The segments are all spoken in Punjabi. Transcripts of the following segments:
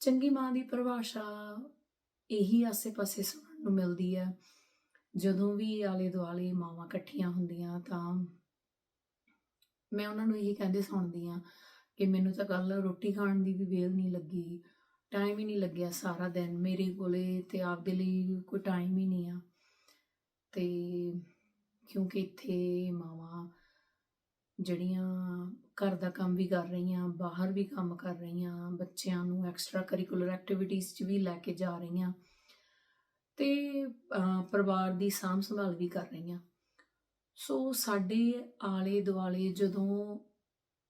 ਚੰਗੀ ਮਾਂ ਦੀ ਪਰਿਭਾਸ਼ਾ ਇਹੀ ਆਸੇ-ਪਾਸੇ ਸੁਣਨ ਨੂੰ ਮਿਲਦੀ ਹੈ। ਜਦੋਂ ਵੀ ਆਲੇ-ਦੁਆਲੇ ਮਾਵਾਂ ਇਕੱਠੀਆਂ ਹੁੰਦੀਆਂ ਤਾਂ ਮੈਂ ਉਹਨਾਂ ਨੂੰ ਇਹੀ ਕਹਿੰਦੇ ਸੁਣਦੀ ਹਾਂ ਕਿ ਮੈਨੂੰ ਤਾਂ ਕੱਲ ਰੋਟੀ ਖਾਣ ਦੀ ਵੀ ਵੇਲ ਨਹੀਂ ਲੱਗੀ ਟਾਈਮ ਹੀ ਨਹੀਂ ਲੱਗਿਆ ਸਾਰਾ ਦਿਨ, ਮੇਰੇ ਕੋਲੇ ਤੇ ਆਪਦੇ ਲਈ ਕੋਈ ਟਾਈਮ ਹੀ ਨਹੀਂ ਆ। ਤੇ ਕਿਉਂਕਿ ਇੱਥੇ ਮਾਵਾਂ ਜਿਹੜੀਆਂ ਘਰ ਦਾ ਕੰਮ ਵੀ ਕਰ ਰਹੀ ਹਾਂ ਬਾਹਰ ਵੀ ਕੰਮ ਕਰ ਰਹੀ ਹਾਂ ਬੱਚਿਆਂ ਨੂੰ ਐਕਸਟਰਾ ਕਰਿਕੂਲਰ ਐਕਟੀਵਿਟੀਜ਼ 'ਚ ਵੀ ਲੈ ਕੇ ਜਾ ਰਹੀਆਂ ਤੇ ਅਹ, ਪਰਿਵਾਰ ਦੀ ਸਾਂਭ ਸੰਭਾਲ ਵੀ ਕਰ ਰਹੀ ਹਾਂ। ਸੋ ਸਾਡੇ ਆਲੇ ਦੁਆਲੇ ਜਦੋਂ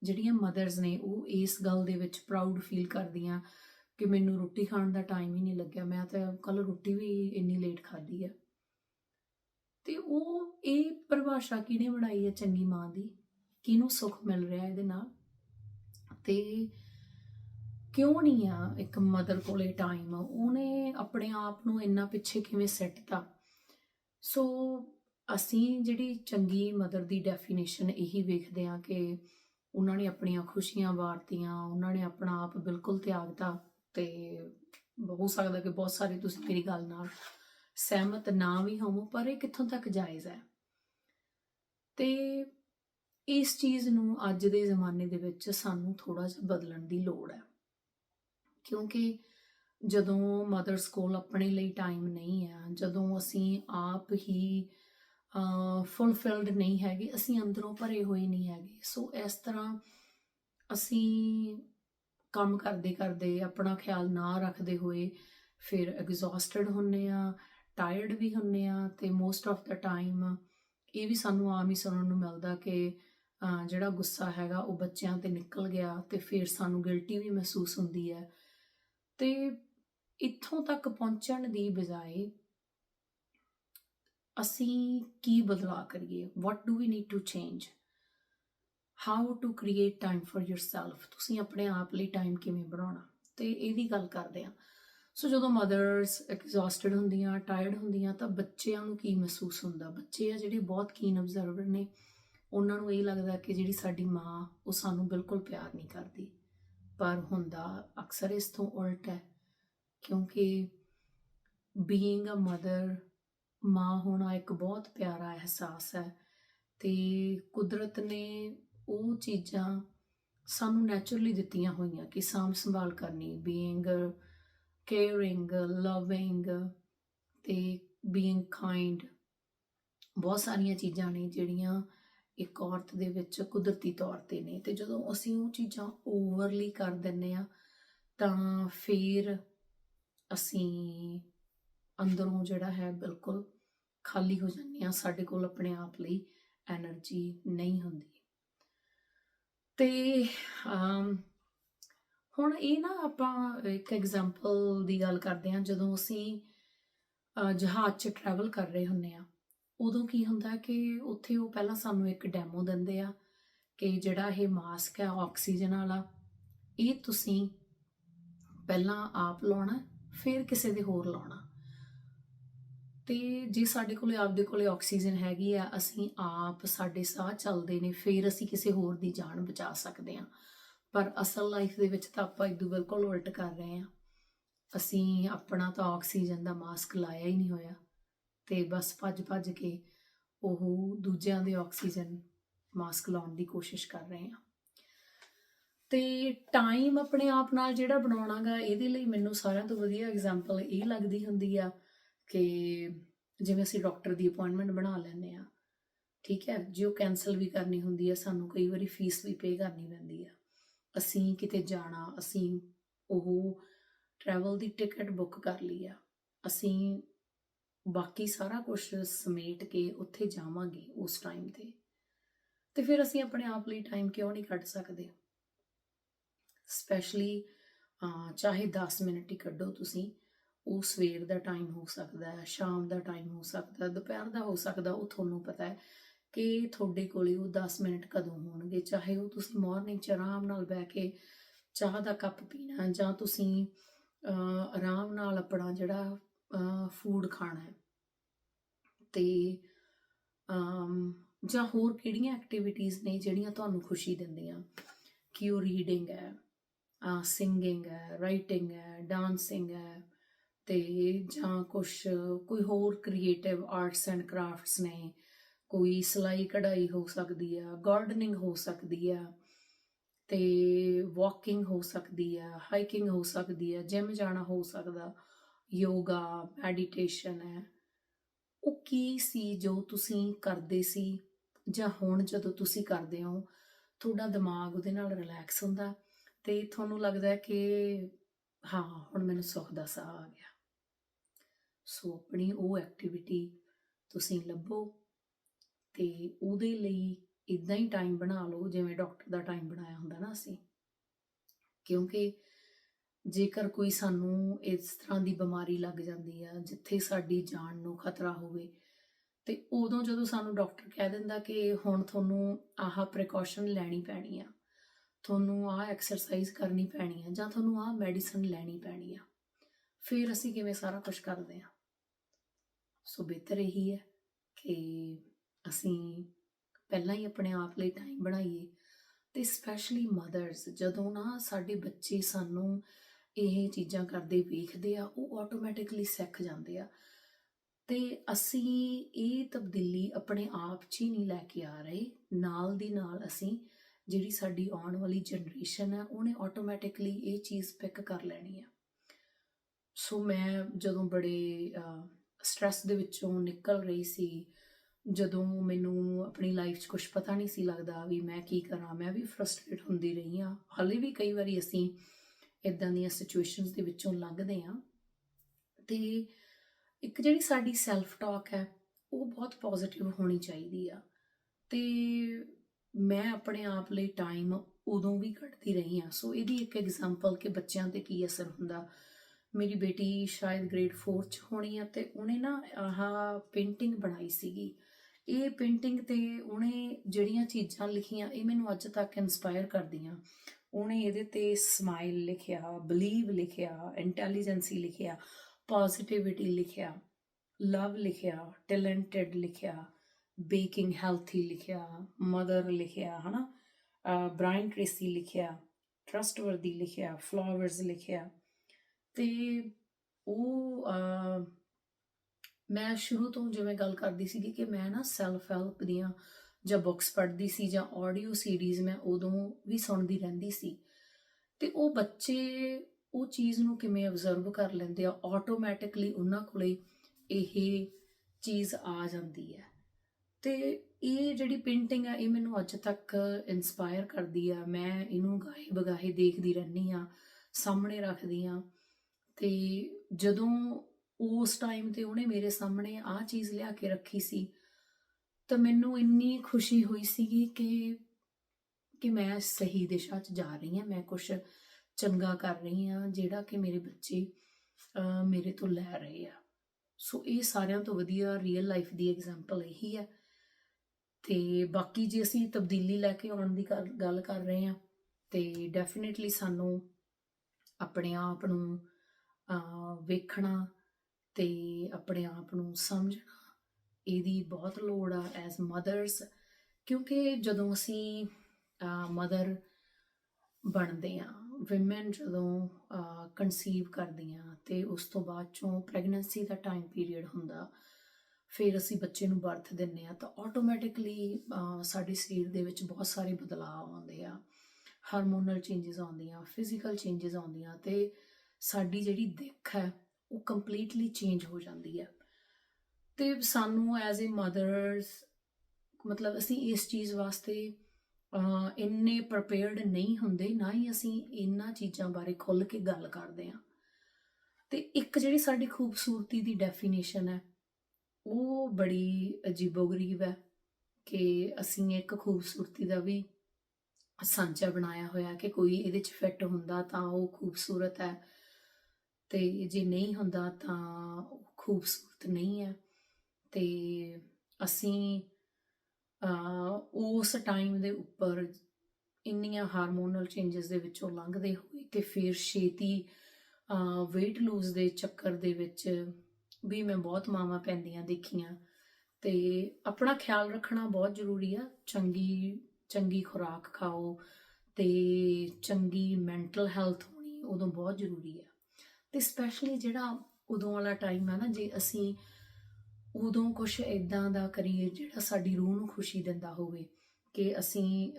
ਜਿਹੜੀਆਂ ਮਦਰਸ ਨੇ ਉਹ ਇਸ ਗੱਲ ਦੇ ਵਿੱਚ ਪ੍ਰਾਊਡ ਫੀਲ ਕਰਦੀਆਂ ਕਿ ਮੈਨੂੰ ਰੋਟੀ ਖਾਣ ਦਾ ਟਾਈਮ ਹੀ ਨਹੀਂ ਲੱਗਿਆ ਮੈਂ ਤਾਂ ਕੱਲ ਰੋਟੀ ਵੀ ਇੰਨੀ ਲੇਟ ਖਾਧੀ ਆ। ਤੇ ਉਹ ਇਹ ਪਰਿਭਾਸ਼ਾ ਕਿਹਨੇ ਬਣਾਈ ਹੈ ਚੰਗੀ ਮਾਂ ਦੀ? ਕਿਹਨੂੰ ਸੁੱਖ ਮਿਲ ਰਿਹਾ ਇਹਦੇ ਨਾਲ? ਤੇ ਕਿਉਂ ਨਹੀਂ ਆ ਇੱਕ ਮਦਰ ਕੋਲੇ ਟਾਈਮ ਉਹਨੇ ਆਪਣੇ ਆਪ ਨੂੰ ਇੰਨਾ ਪਿੱਛੇ ਕਿਵੇਂ ਸੈੱਟਤਾ ਸੋ ਅਸੀਂ ਜਿਹੜੀ ਚੰਗੀ ਮਦਰ ਦੀ ਡੈਫੀਨੇਸ਼ਨ ਇਹੀ ਵੇਖਦੇ ਆ ਕਿ ਉਹਨਾਂ ਨੇ ਆਪਣੀਆਂ ਖੁਸ਼ੀਆਂ ਵਾਰਤੀਆਂ, ਉਹਨਾਂ ਨੇ ਆਪਣਾ ਆਪ ਬਿਲਕੁਲ ਤਿਆਗਤਾ ਤੇ ਹੋ ਸਕਦਾ ਕਿ ਬਹੁਤ ਸਾਰੇ ਤੁਸੀਂ ਮੇਰੀ ਗੱਲ ਨਾਲ ਸਹਿਮਤ ਨਾ ਵੀ ਹੋਵੋ, ਪਰ ਇਹ ਕਿੱਥੋਂ ਤੱਕ ਜਾਇਜ਼ ਹੈ? ਤੇ ਇਸ ਚੀਜ਼ ਨੂੰ ਅੱਜ ਦੇ ਜ਼ਮਾਨੇ ਦੇ ਵਿੱਚ ਸਾਨੂੰ ਥੋੜਾ ਜਿਹਾ ਬਦਲਣ ਦੀ ਲੋੜ ਹੈ। ਕਿਉਂਕਿ ਜਦੋਂ ਮਦਰਸ ਕੋਲ ਆਪਣੇ ਲਈ ਟਾਈਮ ਨਹੀਂ ਹੈ, ਜਦੋਂ ਅਸੀਂ ਆਪ ਹੀ ਫੁਲਫਿਲਡ ਨਹੀਂ ਹੈਗੇ, ਅਸੀਂ ਅੰਦਰੋਂ ਭਰੇ ਹੋਏ ਨਹੀਂ ਹੈਗੇ, ਸੋ ਇਸ ਤਰ੍ਹਾਂ ਅਸੀਂ ਕੰਮ ਕਰਦੇ ਕਰਦੇ ਆਪਣਾ ਖਿਆਲ ਨਾ ਰੱਖਦੇ ਹੋਏ ਫਿਰ ਐਗਜ਼ੌਸਟਡ ਹੁੰਨੇ ਆ ਟਾਇਰਡ ਵੀ ਹੁੰਨੇ ਆ, ਤੇ ਮੋਸਟ ਆਫ ਦਾ ਟਾਈਮ ਇਹ ਵੀ ਸਾਨੂੰ ਆਮ ਹੀ ਸੁਣਨ ਨੂੰ ਮਿਲਦਾ ਕਿ ਜਿਹੜਾ ਗੁੱਸਾ ਹੈਗਾ ਉਹ ਬੱਚਿਆਂ ਤੇ ਨਿਕਲ ਗਿਆ ਤੇ ਫਿਰ ਸਾਨੂੰ ਗਿਲਟੀ ਵੀ ਮਹਿਸੂਸ ਹੁੰਦੀ ਹੈ। ਤੇ ਇੱਥੋਂ ਤੱਕ ਪਹੁੰਚਣ ਦੀ ਬਜਾਏ ਅਸੀਂ ਕੀ ਬਦਲਾਅ ਕਰੀਏ? What do we need to change how to create time for yourself? ਤੁਸੀਂ ਆਪਣੇ ਆਪ ਲਈ ਟਾਈਮ ਕਿਵੇਂ ਬਣਾਉਣਾ? ਤੇ ਇਹਦੀ ਗੱਲ ਕਰਦੇ ਆ ਸੋ ਜਦੋਂ ਮਦਰਸ ਐਗਜ਼ੌਸਟਡ ਹੁੰਦੀਆਂ ਟਾਇਰਡ ਹੁੰਦੀਆਂ ਤਾਂ ਬੱਚਿਆਂ ਨੂੰ ਕੀ ਮਹਿਸੂਸ ਹੁੰਦਾ? ਬੱਚੇ ਆ ਜਿਹੜੇ ਬਹੁਤ ਕੀਨ ਅਬਜ਼ਰਵਰ ਨੇ। ਉਹਨਾਂ ਨੂੰ ਇਹ ਲੱਗਦਾ ਕਿ ਜਿਹੜੀ ਸਾਡੀ ਮਾਂ, ਉਹ ਸਾਨੂੰ ਬਿਲਕੁਲ ਪਿਆਰ ਨਹੀਂ ਕਰਦੀ। ਪਰ ਹੁੰਦਾ ਅਕਸਰ ਇਸ ਤੋਂ ਉਲਟ ਹੈ, ਕਿਉਂਕਿ ਬੀਇੰਗ ਅ ਮਦਰ ਮਾਂ ਹੋਣਾ ਇੱਕ ਬਹੁਤ ਪਿਆਰਾ ਅਹਿਸਾਸ ਹੈ ਤੇ ਕੁਦਰਤ ਨੇ ਉਹ ਚੀਜ਼ਾਂ ਸਾਨੂੰ ਨੈਚੁਰਲੀ ਦਿੱਤੀਆਂ ਹੋਈਆਂ ਕਿ ਸਾਂਭ ਸੰਭਾਲ ਕਰਨੀ ਬੀਇੰਗ ਕੇਅਰਿੰਗ ਲਵਿੰਗ ਤੇ ਬੀਇੰਗ ਕਾਈਂਡ ਬਹੁਤ ਸਾਰੀਆਂ ਚੀਜ਼ਾਂ ਨੇ ਜਿਹੜੀਆਂ ਇੱਕ ਔਰਤ ਦੇ ਵਿੱਚ ਕੁਦਰਤੀ ਤੌਰ ਤੇ ਨੇ ਤੇ ਜਦੋਂ ਅਸੀਂ ਉਹ ਚੀਜ਼ਾਂ ਓਵਰਲੀ ਕਰ ਦਿੰਨੇ ਆ ਤਾਂ ਫਿਰ ਅਸੀਂ ਅੰਦਰੋਂ ਜਿਹੜਾ ਹੈ ਬਿਲਕੁਲ ਖਾਲੀ ਹੋ ਜਾਂਦੇ ਆ ਸਾਡੇ ਕੋਲ ਆਪਣੇ ਆਪ ਲਈ એનર્ਜੀ ਨਹੀਂ ਹੁੰਦੀ। ਤੇ ਹੁਣ ਇਹ ਨਾ ਆਪਾਂ ਇੱਕ ਐਗਜ਼ਾਮਪਲ ਦੀ ਗੱਲ ਕਰਦੇ ਹਾਂ, ਜਦੋਂ ਅਸੀਂ ਜਹਾਜ਼ 'ਚ ਟਰੈਵਲ ਕਰ ਰਹੇ ਹੁੰਨੇ ਆ ਉਦੋਂ ਕੀ ਹੁੰਦਾ ਕਿ ਉੱਥੇ ਉਹ ਪਹਿਲਾਂ ਸਾਨੂੰ ਇੱਕ ਡੈਮੋ ਦਿੰਦੇ ਆ ਕਿ ਜਿਹੜਾ ਇਹ ਮਾਸਕ ਹੈ ਆਕਸੀਜਨ ਵਾਲਾ, ਇਹ ਤੁਸੀਂ ਪਹਿਲਾਂ ਆਪ ਲਾਉਣਾ, ਫਿਰ ਕਿਸੇ ਦੇ ਹੋਰ ਲਾਉਣਾ। ਤੇ ਜੇ ਸਾਡੇ ਕੋਲੇ ਆਪਦੇ ਕੋਲੇ ਆਕਸੀਜਨ ਹੈਗੀ ਆ, ਅਸੀਂ ਆਪ ਸਾਡੇ ਸਾਹ ਚੱਲਦੇ ਨੇ, ਫਿਰ ਅਸੀਂ ਕਿਸੇ ਹੋਰ ਦੀ ਜਾਨ ਬਚਾ ਸਕਦੇ ਹਾਂ ਪਰ ਅਸਲ ਲਾਈਫ ਦੇ ਵਿੱਚ ਤਾਂ ਆਪਾਂ ਇਦੋਂ ਬਿਲਕੁਲ ਉਲਟ ਕਰ ਰਹੇ ਹਾਂ ਅਸੀਂ ਆਪਣਾ ਤਾਂ ਆਕਸੀਜਨ ਦਾ ਮਾਸਕ ਲਾਇਆ ਹੀ ਨਹੀਂ ਹੋਇਆ। ਤੇ ਬਸ ਭੱਜ ਭੱਜ ਕੇ ਉਹ ਦੂਜਿਆਂ ਦੇ ਆਕਸੀਜਨ ਮਾਸਕ ਲਾਉਣ ਦੀ ਕੋਸ਼ਿਸ਼ ਕਰ ਰਹੇ ਹਾਂ। ਤੇ ਟਾਈਮ ਆਪਣੇ ਆਪ ਨਾਲ ਜਿਹੜਾ ਬਣਾਉਣਾਗਾ, ਇਹਦੇ ਲਈ ਮੈਨੂੰ ਸਾਰਿਆਂ ਤੋਂ ਵਧੀਆ ਐਗਜ਼ਾਮਪਲ ਇਹ ਲੱਗਦੀ ਹੁੰਦੀ ਆ ਕਿ ਜਿਵੇਂ ਅਸੀਂ ਡਾਕਟਰ ਦੀ ਅਪਾਇੰਟਮੈਂਟ ਬਣਾ ਲੈਂਦੇ ਆ ਠੀਕ ਹੈ, ਜੇ ਉਹ ਕੈਨਸਲ ਵੀ ਕਰਨੀ ਹੁੰਦੀ ਆ, ਸਾਨੂੰ ਕਈ ਵਾਰੀ ਫੀਸ ਵੀ ਪੇ ਕਰਨੀ ਪੈਂਦੀ ਆ। ਅਸੀਂ ਕਿਤੇ ਜਾਣਾ, ਅਸੀਂ ਉਹ ਟਰੈਵਲ ਦੀ ਟਿਕਟ ਬੁੱਕ ਕਰ ਲਈ ਆ, ਅਸੀਂ ਬਾਕੀ ਸਾਰਾ ਕੁਝ ਸਮੇਟ ਕੇ ਉੱਥੇ ਜਾਵਾਂਗੇ ਉਸ ਟਾਈਮ ਤੇ। ਤੇ ਫਿਰ ਅਸੀਂ ਆਪਣੇ ਆਪ ਲਈ ਟਾਈਮ ਕਿਉਂ ਨਹੀਂ ਕੱਢ ਸਕਦੇ? ਸਪੈਸ਼ਲੀ ਚਾਹੇ 10 ਮਿੰਟ ਹੀ ਕੱਢੋ ਤੁਸੀਂ, ਉਹ ਸਵੇਰ ਦਾ ਟਾਈਮ ਹੋ ਸਕਦਾ ਹੈ, ਸ਼ਾਮ ਦਾ ਟਾਈਮ ਹੋ ਸਕਦਾ ਹੈ, ਦੁਪਹਿਰ ਦਾ ਹੋ ਸਕਦਾ, ਉਹ ਤੁਹਾਨੂੰ ਪਤਾ ਹੈ ਕਿ ਤੁਹਾਡੇ ਕੋਲੇ ਉਹ 10 ਮਿੰਟ ਕਦੋਂ ਹੋਣਗੇ। ਚਾਹੇ ਉਹ ਤੁਸੀਂ ਮਾਰਨਿੰਗ ਚ ਆਰਾਮ ਨਾਲ ਬਹਿ ਕੇ ਚਾਹ ਦਾ ਕੱਪ ਪੀਣਾ ਜਾਂ ਤੁਸੀਂ ਆਰਾਮ ਨਾਲ ਆਪਣਾ ਜਿਹੜਾ ਫੂਡ ਖਾਣਾ ਹੈ। ਤੇ ਜਾਂ ਹੋਰ ਕਿਹੜੀਆਂ ਐਕਟੀਵਿਟੀਆਂ ਨੇ ਜਿਹੜੀਆਂ ਤੁਹਾਨੂੰ ਖੁਸ਼ੀ ਦਿੰਦੀਆਂ? ਕਿ ਉਹ ਰੀਡਿੰਗ ਹੈ ਸਿੰਗਿੰਗ ਹੈ ਰਾਈਟਿੰਗ ਹੈ ਡਾਂਸਿੰਗ ਹੈ, ਤੇ ਜਾਂ ਕੁਝ ਕੋਈ ਹੋਰ ਕ੍ਰੀਏਟਿਵ ਆਰਟਸ ਐਂਡ ਕਰਾਫਟਸ ਨੇ? ਕੋਈ ਸਿਲਾਈ ਕਢਾਈ ਹੋ ਸਕਦੀ ਆ ਗਾਰਡਨਿੰਗ ਹੋ ਸਕਦੀ ਆ ਤੇ ਵਾਕਿੰਗ ਹੋ ਸਕਦੀ ਆ ਹਾਈਕਿੰਗ ਹੋ ਸਕਦੀ ਆ ਜਿਮ ਜਾਣਾ ਹੋ ਸਕਦਾ ਯੋਗਾ ਮੈਡੀਟੇਸ਼ਨ ਹੈ। ਉਹ ਕੀ ਸੀ ਜੋ ਤੁਸੀਂ ਕਰਦੇ ਸੀ ਜਾਂ ਹੁਣ ਜਦੋਂ ਤੁਸੀਂ ਕਰਦੇ ਹੋ? ਤੁਹਾਡਾ ਦਿਮਾਗ ਉਹਦੇ ਨਾਲ ਰਿਲੈਕਸ ਹੁੰਦਾ ਤੇ ਤੁਹਾਨੂੰ ਲੱਗਦਾ ਕਿ ਹਾਂ, ਹੁਣ ਮੈਨੂੰ ਸੁੱਖ ਦਾ ਸਾਹ ਆ ਗਿਆ। ਸੋ ਆਪਣੀ ਉਹ ਐਕਟੀਵਿਟੀ ਤੁਸੀਂ ਲੱਭੋ ਤੇ ਉਹਦੇ ਲਈ ਇਦਾਂ ਹੀ ਟਾਈਮ ਬਣਾ ਲਓ, ਜਿਵੇਂ ਡਾਕਟਰ ਦਾ ਟਾਈਮ ਬਣਾਇਆ ਹੁੰਦਾ ਨਾ ਅਸੀਂ। ਕਿਉਂਕਿ ਜੇਕਰ ਕੋਈ ਸਾਨੂੰ ਇਸ ਤਰ੍ਹਾਂ ਦੀ ਬਿਮਾਰੀ ਲੱਗ ਜਾਂਦੀ ਆ, ਜਿੱਥੇ ਸਾਡੀ ਜਾਨ ਨੂੰ ਖਤਰਾ ਹੋਵੇ, ਤੇ ਉਦੋਂ ਜਦੋਂ ਸਾਨੂੰ ਡਾਕਟਰ ਕਹਿ ਦਿੰਦਾ ਕਿ ਹੁਣ ਤੁਹਾਨੂੰ ਆਹ ਪ੍ਰੀਕਾਸ਼ਨ ਲੈਣੀ ਪੈਣੀ ਆ, ਤੁਹਾਨੂੰ ਆਹ ਐਕਸਰਸਾਈਜ਼ ਕਰਨੀ ਪੈਣੀ ਆ, ਜਾਂ ਤੁਹਾਨੂੰ ਆਹ ਮੈਡੀਸਨ ਲੈਣੀ ਪੈਣੀ ਆ, ਫਿਰ ਅਸੀਂ ਕਿਵੇਂ ਸਾਰਾ ਕੁਝ ਕਰਦੇ ਆ? ਸੋ ਬਿਹਤਰ ਇਹੀ ਹੈ ਕਿ ਅਸੀਂ ਪਹਿਲਾਂ ਹੀ ਆਪਣੇ ਆਪ ਲਈ ਟਾਈਮ ਬਣਾਈਏ, ਤੇ ਸਪੈਸ਼ਲੀ ਮਦਰਸ ਜਦੋਂ ਨਾ ਸਾਡੇ ਬੱਚੇ ਸਾਨੂੰ ਇਹ ਚੀਜ਼ਾਂ ਕਰਦੇ ਵੇਖਦੇ ਆ, ਉਹ ਆਟੋਮੈਟਿਕਲੀ ਸਿੱਖ ਜਾਂਦੇ ਆ। ਤੇ ਅਸੀਂ ਇਹ ਤਬਦੀਲੀ ਆਪਣੇ ਆਪ 'ਚ ਹੀ ਨਹੀਂ ਲੈ ਕੇ ਆ ਰਹੇ। ਨਾਲ ਦੀ ਨਾਲ ਅਸੀਂ ਜਿਹੜੀ ਸਾਡੀ ਆਉਣ ਵਾਲੀ ਜਨਰੇਸ਼ਨ ਹੈ ਉਹਨੇ ਆਟੋਮੈਟਿਕਲੀ ਇਹ ਚੀਜ਼ ਪਿਕ ਕਰ ਲੈਣੀ ਆ। ਸੋ ਮੈਂ ਜਦੋਂ ਬੜੇ ਸਟ੍ਰੈਸ ਦੇ ਵਿੱਚੋਂ ਨਿਕਲ ਰਹੀ ਸੀ, ਜਦੋਂ ਮੈਨੂੰ ਆਪਣੀ ਲਾਈਫ 'ਚ ਕੁਝ ਪਤਾ ਨਹੀਂ ਸੀ ਲੱਗਦਾ ਵੀ ਮੈਂ ਕੀ ਕਰਾਂ, ਮੈਂ ਵੀ ਫਰਸਟ੍ਰੇਟ ਹੁੰਦੀ ਰਹੀ ਆ ਹਾਲੇ ਵੀ ਕਈ ਵਾਰੀ ਅਸੀਂ ਇਦਾਂ ਦੀਆਂ ਸਿਚੁਏਸ਼ਨਸ ਦੇ ਵਿੱਚੋਂ ਲੰਘਦੇ ਆ ਤੇ ਇੱਕ ਜਿਹੜੀ ਸਾਡੀ ਸੈਲਫ ਟਾਕ ਹੈ, ਉਹ ਬਹੁਤ ਪੋਜ਼ਿਟਿਵ ਹੋਣੀ ਚਾਹੀਦੀ ਆ। ਤੇ ਮੈਂ ਆਪਣੇ ਆਪ ਲਈ ਟਾਈਮ ਉਦੋਂ ਵੀ ਕੱਢਦੀ ਰਹੀ ਆ ਸੋ ਇਹਦੀ ਇੱਕ ਐਗਜ਼ਾਮਪਲ ਕਿ ਬੱਚਿਆਂ ਤੇ ਕੀ ਅਸਰ ਹੁੰਦਾ। ਮੇਰੀ ਬੇਟੀ ਸ਼ਾਇਦ ਗ੍ਰੇਡ 4 ਚ ਹੋਣੀ ਆ ਤੇ ਉਹਨੇ ਨਾ ਆਹ ਪੇਂਟਿੰਗ ਬਣਾਈ ਸੀਗੀ। ਇਹ ਪੇਂਟਿੰਗ ਤੇ ਉਹਨੇ ਜਿਹੜੀਆਂ ਚੀਜ਼ਾਂ ਲਿਖੀਆਂ, ਇਹ ਮੈਨੂੰ ਅੱਜ ਤੱਕ ਇਨਸਪਾਇਰ ਕਰਦੀਆਂ। ਉਹਨੇ ਇਹਦੇ ਤੇ ਸਮਾਈਲ ਲਿਖਿਆ ਬਲੀਵ ਲਿਖਿਆ ਇੰਟੈਲੀਜੈਂਸੀ ਲਿਖਿਆ ਪੋਜ਼ਿਟਿਵਿਟੀ ਲਿਖਿਆ ਲਵ ਲਿਖਿਆ ਟੈਲੈਂਟਡ ਲਿਖਿਆ ਬੇਕਿੰਗ ਹੈਲਥੀ ਲਿਖਿਆ ਮਦਰ ਲਿਖਿਆ, ਹਨਾ? ਬ੍ਰਾਇਨ ਟ੍ਰੇਸੀ ਲਿਖਿਆ ਟਰਸਟਵਰਦੀ ਲਿਖਿਆ ਫਲਾਵਰਸ ਲਿਖਿਆ। ਤੇ ਉਹ ਮੈਂ ਸ਼ੁਰੂ ਤੋਂ ਜਿਵੇਂ ਗੱਲ ਕਰਦੀ ਸੀਗੀ ਕਿ ਮੈਂ ਨਾ ਸੈਲਫ ਹੈਲਪ ਦੀਆਂ ਜਾਂ ਬੁੱਕਸ ਪੜ੍ਹਦੀ ਸੀ ਜਾਂ ਆਡੀਓ ਸੀਰੀਜ਼ ਮੈਂ ਉਦੋਂ ਵੀ ਸੁਣਦੀ ਰਹਿੰਦੀ ਸੀ। ਤੇ ਉਹ ਬੱਚੇ ਉਹ ਚੀਜ਼ ਨੂੰ ਕਿਵੇਂ ਅਬਜ਼ਰਵ ਕਰ ਲੈਂਦੇ ਆ ਆਟੋਮੈਟਿਕਲੀ ਉਹਨਾਂ ਕੋਲੇ ਇਹ ਚੀਜ਼ ਆ ਜਾਂਦੀ ਹੈ। ਤੇ ਇਹ ਜਿਹੜੀ ਪੇਂਟਿੰਗ ਆ, ਇਹ ਮੈਨੂੰ ਅੱਜ ਤੱਕ ਇਨਸਪਾਇਰ ਕਰਦੀ ਆ। ਮੈਂ ਇਹਨੂੰ ਗਾਹੇ ਬਗਾਹੇ ਦੇਖਦੀ ਰਹਿੰਦੀ ਆ ਸਾਹਮਣੇ ਰੱਖਦੀ ਆ ਤੇ ਜਦੋਂ ਉਸ ਟਾਈਮ ਤੇ ਉਹਨੇ ਮੇਰੇ ਸਾਹਮਣੇ ਆਹ ਚੀਜ਼ ਲਿਆ ਕੇ ਰੱਖੀ ਸੀ ਤਾਂ ਮੈਨੂੰ ਇੰਨੀ ਖੁਸ਼ੀ ਹੋਈ ਸੀਗੀ ਕਿ ਕਿ ਮੈਂ ਸਹੀ ਦਿਸ਼ਾ 'ਚ ਜਾ ਰਹੀ ਹਾਂ, ਮੈਂ ਕੁਝ ਚੰਗਾ ਕਰ ਰਹੀ ਹਾਂ, ਜਿਹੜਾ ਕਿ ਮੇਰੇ ਬੱਚੇ ਮੇਰੇ ਤੋਂ ਲੈ ਰਹੇ ਆ। ਸੋ ਇਹ ਸਾਰਿਆਂ ਤੋਂ ਵਧੀਆ ਰੀਅਲ ਲਾਈਫ ਦੀ ਐਗਜ਼ਾਮਪਲ ਇਹੀ ਹੈ ਤੇ ਬਾਕੀ ਜੇ ਅਸੀਂ ਤਬਦੀਲੀ ਲੈ ਕੇ ਆਉਣ ਦੀ ਕਰ- ਗੱਲ ਕਰ ਰਹੇ ਹਾਂ, ਤੇ ਡੈਫੀਨਿਟਲੀ ਸਾਨੂੰ ਆਪਣੇ ਆਪ ਨੂੰ ਵੇਖਣਾ ਤੇ ਆਪਣੇ ਆਪ ਨੂੰ ਸਮਝਣਾ ਇਹਦੀ ਬਹੁਤ ਲੋੜ ਆ ਐਜ਼ ਮਦਰਸ ਕਿਉਂਕਿ ਜਦੋਂ ਅਸੀਂ ਮਦਰ ਬਣਦੇ ਆ ਵਿਮਨ ਜਦੋਂ ਕਨਸੀਵ ਕਰਦੀਆਂ ਤੇ ਉਸ ਤੋਂ ਬਾਅਦ ਚੋਂ ਪ੍ਰੈਗਨੈਂਸੀ ਦਾ ਟਾਈਮ ਪੀਰੀਅਡ ਹੁੰਦਾ, ਫਿਰ ਅਸੀਂ ਬੱਚੇ ਨੂੰ ਬਰਥ ਦਿੰਨੇ ਆ, ਤਾਂ ਆਟੋਮੈਟਿਕਲੀ ਸਾਡੇ ਸਰੀਰ ਦੇ ਵਿੱਚ ਬਹੁਤ ਸਾਰੇ ਬਦਲਾਅ ਆਉਂਦੇ ਆ। ਹਾਰਮੋਨਲ ਚੇਂਜਸ ਆਉਂਦੀਆਂ ਫਿਜ਼ੀਕਲ ਚੇਂਜਸ ਆਉਂਦੀਆਂ ਤੇ ਸਾਡੀ ਜਿਹੜੀ ਦਿੱਖ ਹੈ, ਉਹ ਕੰਪਲੀਟਲੀ ਚੇਂਜ ਹੋ ਜਾਂਦੀ ਹੈ। ਤੇ ਸਾਨੂੰ ਐਜ਼ ਅ ਮਦਰਸ ਮਤਲਬ ਅਸੀਂ ਇਸ ਚੀਜ਼ ਵਾਸਤੇ ਇੰਨੇ ਪ੍ਰਪੇਅਰਡ ਨਹੀਂ ਹੁੰਦੇ, ਨਾ ਹੀ ਅਸੀਂ ਇਹਨਾਂ ਚੀਜ਼ਾਂ ਬਾਰੇ ਖੁੱਲ ਕੇ ਗੱਲ ਕਰਦੇ ਹਾਂ। ਤੇ ਇੱਕ ਜਿਹੜੀ ਸਾਡੀ ਖੂਬਸੂਰਤੀ ਦੀ ਡੈਫੀਨੇਸ਼ਨ ਹੈ, ਉਹ ਬੜੀ ਅਜੀਬੋ-ਗਰੀਬ ਹੈ ਕਿ ਅਸੀਂ ਇੱਕ ਖੂਬਸੂਰਤੀ ਦਾ ਵੀ ਸਾਂਚਾ ਬਣਾਇਆ ਹੋਇਆ ਕਿ ਕੋਈ ਇਹਦੇ ਚ ਫਿੱਟ ਹੁੰਦਾ ਤਾਂ ਉਹ ਖੂਬਸੂਰਤ ਹੈ ਤੇ ਜੇ ਨਹੀਂ ਹੁੰਦਾ ਤਾਂ ਉਹ ਖੂਬਸੂਰਤ ਨਹੀਂ ਹੈ। ਤੇ ਅਸੀਂ ਉਸ ਟਾਈਮ ਦੇ ਉੱਪਰ ਇੰਨੀਆਂ ਹਾਰਮੋਨਲ ਚੇਂਜਸ ਦੇ ਵਿੱਚੋਂ ਲੰਘਦੇ ਹੋਏ ਤੇ ਫਿਰ ਛੇਤੀ weight lose ਦੇ ਚੱਕਰ ਦੇ ਵਿੱਚ ਵੀ ਮੈਂ ਬਹੁਤ ਮਾਵਾਂ ਪੈਂਦੀਆਂ ਦੇਖੀਆਂ। ਤੇ ਆਪਣਾ ਖਿਆਲ ਰੱਖਣਾ ਬਹੁਤ ਜ਼ਰੂਰੀ ਆ, ਚੰਗੀ ਚੰਗੀ ਖੁਰਾਕ ਖਾਓ ਤੇ ਚੰਗੀ ਮੈਂਟਲ ਹੈਲਥ ਹੋਣੀ ਉਦੋਂ ਬਹੁਤ ਜ਼ਰੂਰੀ ਆ। ਤੇ ਸਪੈਸ਼ਲੀ ਜਿਹੜਾ ਉਦੋਂ ਵਾਲਾ ਟਾਈਮ ਆ ਨਾ, ਜੇ ਅਸੀਂ ਉਦੋਂ ਕੁਝ ਇਦਾਂ ਦਾ ਕਰੀਏ ਜਿਹੜਾ ਸਾਡੀ ਰੂਹ ਨੂੰ ਖੁਸ਼ੀ ਦਿੰਦਾ ਹੋਵੇ ਕਿ ਅਸੀਂ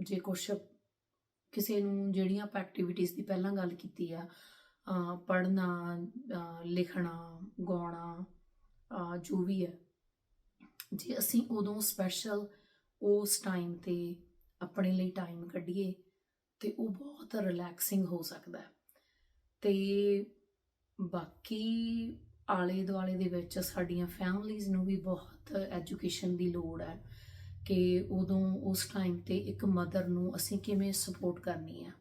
ਜੇ ਕੁਝ ਕਿਸੇ ਨੂੰ ਜਿਹੜੀਆਂ ਆਪਾਂ ਐਕਟੀਵਿਟੀਜ਼ ਦੀ ਪਹਿਲਾਂ ਗੱਲ ਕੀਤੀ ਆ ਪੜ੍ਹਨਾ ਲਿਖਣਾ, ਗਾਉਣਾ ਜੋ ਵੀ ਹੈ, ਜੇ ਅਸੀਂ ਉਦੋਂ ਸਪੈਸ਼ਲ ਉਸ ਟਾਈਮ ਤੇ ਆਪਣੇ ਲਈ ਟਾਈਮ ਕੱਢੀਏ ਤੇ ਉਹ ਬਹੁਤ ਰਿਲੈਕਸਿੰਗ ਹੋ ਸਕਦਾ ਹੈ। ਤੇ ਬਾਕੀ ਆਲੇ ਦੁਆਲੇ ਦੇ ਵਿੱਚ ਸਾਡੀਆਂ ਫੈਮਲੀਆਂ ਨੂੰ ਵੀ ਬਹੁਤ ਐਜੂਕੇਸ਼ਨ ਦੀ ਲੋੜ ਹੈ ਕਿ ਉਦੋਂ ਉਸ ਟਾਈਮ ਤੇ ਇੱਕ ਮਦਰ ਨੂੰ ਅਸੀਂ ਕਿਵੇਂ ਸਪੋਰਟ ਕਰਨੀ ਹੈ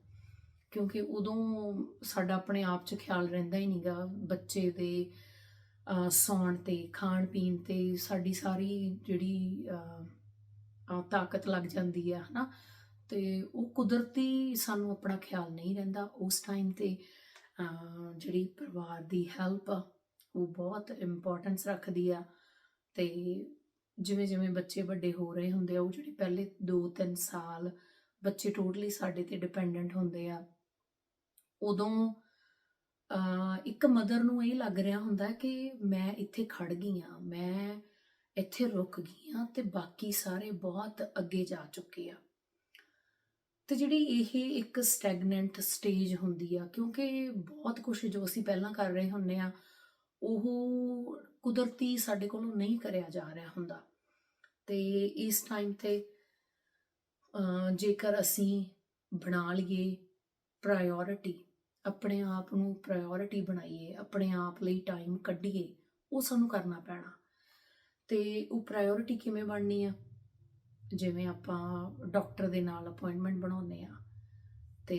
ਕਿਉਂਕਿ ਉਦੋਂ ਸਾਡਾ ਆਪਣੇ ਆਪ 'ਚ ਖਿਆਲ ਰਹਿੰਦਾ ਹੀ ਨਹੀਂਗਾ, ਬੱਚੇ ਦੇ ਸੌਣ ਤੇ, ਖਾਣ ਪੀਣ ਤੇ ਸਾਡੀ ਸਾਰੀ ਜਿਹੜੀ ਤਾਕਤ ਲੱਗ ਜਾਂਦੀ ਆ, ਹਨਾ? ਤੇ ਉਹ ਕੁਦਰਤੀ ਸਾਨੂੰ ਆਪਣਾ ਖਿਆਲ ਨਹੀਂ ਰਹਿੰਦਾ। ਉਸ ਟਾਈਮ ਤੇ ਜਿਹੜੀ ਪਰਿਵਾਰ ਦੀ ਹੈਲਪ ਆ ਉਹ ਬਹੁਤ ਇੰਪੋਰਟੈਂਸ ਰੱਖਦੀ ਆ। ਤੇ ਜਿਵੇਂ ਜਿਵੇਂ ਬੱਚੇ ਵੱਡੇ ਹੋ ਰਹੇ ਹੁੰਦੇ ਆ ਉਹ ਜਿਹੜੇ ਪਹਿਲੇ 2-3 ਸਾਲ ਬੱਚੇ ਟੋਟਲੀ ਸਾਡੇ ਤੇ ਡਿਪੈਂਡੈਂਟ ਹੁੰਦੇ ਆ ਉਦੋਂ ਅਹ, ਇੱਕ ਮਦਰ ਨੂੰ ਇਹ ਲੱਗ ਰਿਹਾ ਹੁੰਦਾ ਕਿ ਮੈਂ ਇੱਥੇ ਖੜ ਗਈ ਆ ਮੈਂ ਇੱਥੇ ਰੁਕ ਗਈ ਆ ਤੇ ਬਾਕੀ ਸਾਰੇ ਬਹੁਤ ਅੱਗੇ ਜਾ ਚੁੱਕੇ ਆ। ਤੇ ਜਿਹੜੀ ਇਹ ਇੱਕ ਸਟੈਗਨੈਂਟ ਸਟੇਜ ਹੁੰਦੀ ਆ ਕਿਉਂਕਿ ਬਹੁਤ ਕੁਝ ਜੋ ਅਸੀਂ ਪਹਿਲਾਂ ਕਰ ਰਹੇ ਹੁੰਨੇ ਆ ਉਹ ਕੁਦਰਤੀ ਸਾਡੇ ਕੋਲੋਂ ਨਹੀਂ ਕਰਿਆ ਜਾ ਰਿਹਾ ਹੁੰਦਾ। ਤੇ ਇਸ ਟਾਈਮ ਤੇ ਜੇਕਰ ਅਸੀਂ ਬਣਾ ਲਈਏ ਪ੍ਰਾਇੋਰਿਟੀ ਆਪਣੇ ਆਪ ਨੂੰ ਪ੍ਰਾਇੋਰਿਟੀ ਬਣਾਈਏ, ਆਪਣੇ ਆਪ ਲਈ ਟਾਈਮ ਕੱਢੀਏ, ਉਹ ਸਾਨੂੰ ਕਰਨਾ ਪੈਣਾ। ਤੇ ਉਹ ਪ੍ਰਾਇੋਰਿਟੀ ਕਿਵੇਂ ਬਣਨੀ ਆ? ਜਿਵੇਂ ਆਪਾਂ ਡਾਕਟਰ ਦੇ ਨਾਲ ਅਪਾਇੰਟਮੈਂਟ ਬਣਾਉਂਦੇ ਆ, ਤੇ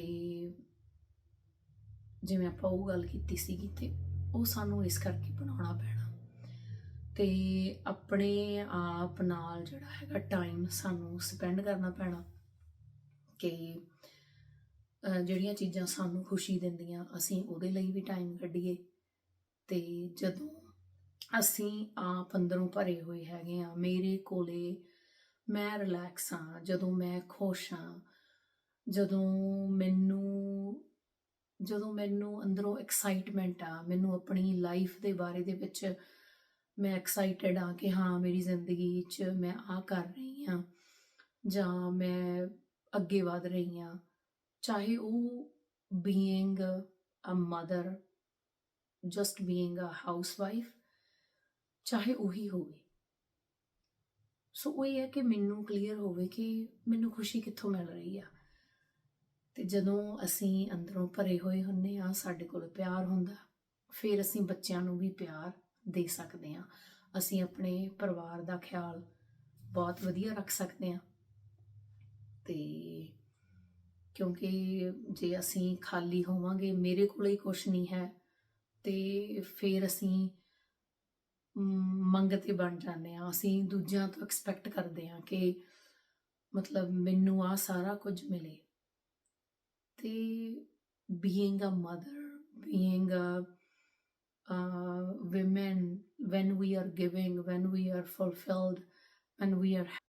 ਜਿਵੇਂ ਆਪਾਂ ਉਹ ਗੱਲ ਕੀਤੀ ਸੀਗੀ ਤੇ ਉਹ ਸਾਨੂੰ ਇਸ ਕਰਕੇ ਬਣਾਉਣਾ ਪੈਣਾ। ਤੇ ਆਪਣੇ ਆਪ ਨਾਲ ਜਿਹੜਾ ਹੈਗਾ ਟਾਈਮ ਸਾਨੂੰ ਸਪੈਂਡ ਕਰਨਾ ਪੈਣਾ ਕਿ ਜਿਹੜੀਆਂ ਚੀਜ਼ਾਂ ਸਾਨੂੰ ਖੁਸ਼ੀ ਦਿੰਦੀਆਂ, ਅਸੀਂ ਉਹਦੇ ਲਈ ਵੀ ਟਾਈਮ ਕੱਢੀਏ। ਤੇ ਜਦੋਂ ਅਸੀਂ ਆਪ ਅੰਦਰੋਂ ਭਰੇ ਹੋਏ ਹੈਗੇ ਆ ਮੇਰੇ ਕੋਲੇ ਮੈਂ ਰਿਲੈਕਸ ਹਾਂ, ਜਦੋਂ ਮੈਂ ਖੁਸ਼ ਹਾਂ, ਜਦੋਂ ਮੈਨੂੰ ਜਦੋਂ ਮੈਨੂੰ ਅੰਦਰੋਂ ਐਕਸਾਈਟਮੈਂਟ ਆ, ਮੈਨੂੰ ਆਪਣੀ ਲਾਈਫ ਦੇ ਬਾਰੇ ਦੇ ਵਿੱਚ ਮੈਂ ਐਕਸਾਈਟਡ ਆ ਕਿ ਹਾਂ, ਮੇਰੀ ਜ਼ਿੰਦਗੀ 'ਚ ਮੈਂ ਆ ਕਰ ਰਹੀ ਹਾਂ ਜਾਂ ਮੈਂ ਅੱਗੇ ਵਧ ਰਹੀ ਹਾਂ। ਚਾਹੇ ਉਹ being a mother just being a housewife ਚਾਹੇ ਉਹੀ ਹੋਵੇ। ਸੋ ਉਹ ਇਹ ਹੈ ਕਿ ਮੈਨੂੰ ਕਲੀਅਰ ਹੋਵੇ ਕਿ ਮੈਨੂੰ ਖੁਸ਼ੀ ਕਿੱਥੋਂ ਮਿਲ ਰਹੀ ਆ। ਤੇ ਜਦੋਂ ਅਸੀਂ ਅੰਦਰੋਂ ਭਰੇ ਹੋਏ ਹੁੰਨੇ ਆ ਸਾਡੇ ਕੋਲ ਪਿਆਰ ਹੁੰਦਾ ਫਿਰ ਅਸੀਂ ਬੱਚਿਆਂ ਨੂੰ ਵੀ ਪਿਆਰ ਦੇ ਸਕਦੇ ਆ ਅਸੀਂ ਆਪਣੇ ਪਰਿਵਾਰ ਦਾ ਖਿਆਲ ਬਹੁਤ ਵਧੀਆ ਰੱਖ ਸਕਦੇ ਆ ਤੇ ਕਿਉਂਕਿ ਜੇ ਅਸੀਂ ਖਾਲੀ ਹੋਵਾਂਗੇ ਮੇਰੇ ਕੋਲ ਹੀ ਕੁਝ ਨਹੀਂ ਹੈ ਤੇ ਫਿਰ ਅਸੀਂ ਮ, ਮੰਗਤੇ ਬਣ ਜਾਂਦੇ ਆ ਅਸੀਂ ਦੂਜਿਆਂ ਤੋਂ ਐਕਸਪੈਕਟ ਕਰਦੇ ਆ ਕਿ ਮਤਲਬ ਮੈਨੂੰ ਆ ਸਾਰਾ ਕੁਝ ਮਿਲੇ। ਤੇ being a mother being a uh, women when we are giving when we are fulfilled when we are